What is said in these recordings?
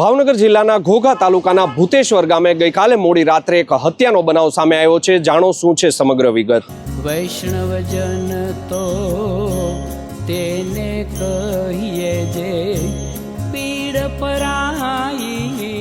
ભાવનગર જિલ્લાના ઘોઘા તાલુકાના ભૂતેશ્વર ગામે ગઈકાલે મોડી રાત્રે એક હત્યાનો બનાવ સામે આવ્યો છે. જાણો શું છે સમગ્ર વિગત? વૈષ્ણવજન તો તેને કહીએ જે પીડ પરાઈ રે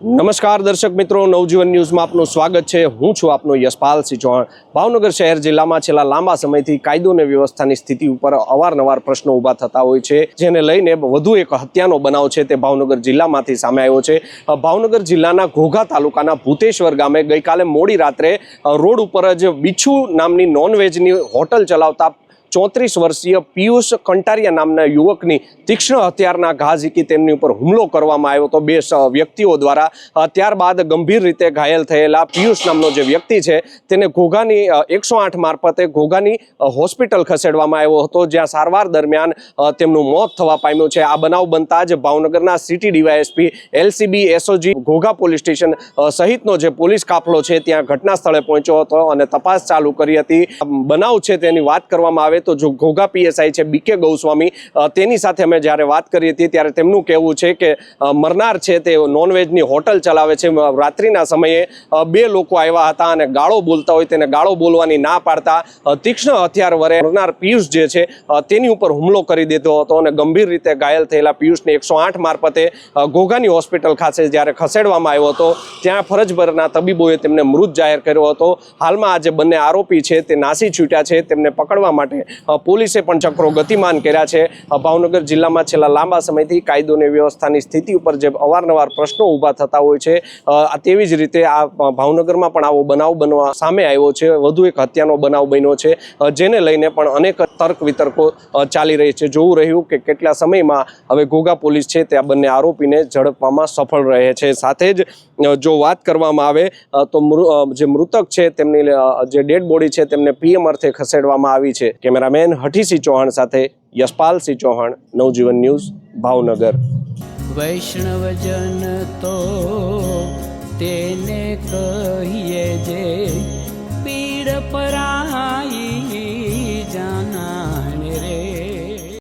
નમસ્કાર દર્શક મિત્રો, નવજીવન ન્યૂઝમાં આપનું સ્વાગત છે. હું છું આપનો યશપાલસિંહ ચૌહાણ. ભાવનગર શહેર જિલ્લામાં છેલ્લા લાંબા સમયથી કાયદો અને વ્યવસ્થાની સ્થિતિ ઉપર અવારનવાર પ્રશ્નો ઊભા થતા હોય છે, જેને લઈને વધુ એક હત્યાનો બનાવ છે તે ભાવનગર જિલ્લામાંથી સામે આવ્યો છે. ભાવનગર જિલ્લાના ઘોઘા તાલુકાના ભૂતેશ્વર ગામે ગઈકાલે મોડી રાત્રે રોડ ઉપર જ બિચ્છુ નામની નોનવેજની હોટલ ચલાવતા ચોત્રીસ વર્ષીય પિયુષ કંટારિયા નામના યુવકની તીક્ષ્ણ હથિયારના ઘા ઝીકી તેમની ઉપર હુમલો કરવામાં આવ્યો હતો. બે વ્યક્તિઓ દ્વારા ત્યારબાદ ગંભીર રીતે ઘાયલ થયેલા પિયુષ નામનો જે વ્યક્તિ છે, તેને ઘોઘાની એકસો આઠ મારફતે ઘોઘાની હોસ્પિટલ ખસેડવામાં આવ્યો હતો, જ્યાં સારવાર દરમિયાન તેમનું મોત થવા પામ્યું છે. આ બનાવ બનતા જ ભાવનગરના city DYSP, LCB, SOG, Ghogha police station સહિતનો જે પોલીસ કાફલો છે, ત્યાં ઘટના સ્થળે પહોંચ્યો હતો અને તપાસ ચાલુ કરી હતી. બનાવ છે તેની વાત કરવામાં આવે તો જો ઘોઘા પીએસઆઈ છે બીકે ગૌસ્વામી તેની સાથે અમે જ્યારે વાત કરી હતી ત્યારે તેમનું કહેવું છે કે મરનાર છે તે નોનવેજની હોટલ ચલાવે છે. રાત્રિના સમયે બે લોકો આવ્યા હતા અને ગાળો બોલતા હોય તેને ગાળો બોલવાની ના પાડતા તીક્ષ્ણ હથિયાર વરે મરનાર પિયુષ જે છે તેની ઉપર હુમલો કરી દીધો હતો અને ગંભીર રીતે ઘાયલ થયેલા પિયુષને એકસો આઠ મારફતે ઘોઘાની હોસ્પિટલ ખાતે જ્યારે ખસેડવામાં આવ્યો હતો, ત્યાં ફરજભરના તબીબોએ તેમને મૃત જાહેર કર્યો હતો. હાલમાં આ જે બંને આરોપી છે તે નાસી છૂટ્યા છે, તેમને પકડવા માટે પોલીસે પણ ચક્રો ગતિમાન કર્યા છે. ભાવનગર જિલ્લામાં છેલ્લા લાંબા સમયથી કાયદો અને વ્યવસ્થાની સ્થિતિ ઉપર જે અવારનવાર પ્રશ્નો ઊભા થતા હોય છે તેવી જ રીતે આ ભાવનગરમાં પણ આવો બનાવ બનવા સામે આવ્યો છે. વધુ એક હત્યાનો બનાવ બન્યો છે. જેને લઈને પણ અનેક તર્ક વિતર્કો ચાલી રહી છે. જોવું રહ્યું કે કેટલા સમયમાં હવે ઘોઘા પોલીસ છે તે આ બંને આરોપીને ઝડપવામાં સફળ રહે છે. સાથે જ જો વાત કરવામાં આવે તો જે મૃતક છે તેમની જે ડેડ બોડી છે તેમને પીએમ અર્થે ખસેડવામાં આવી છે. કેમેરામેન હઠીસિંહ ચૌહાણ સાથે યશપાલસિંહ ચૌહાણ, નવજીવન ન્યૂઝ, ભાવનગર. વૈષ્ણવજન તો તેને કહીએ જે પીડ પરાઈ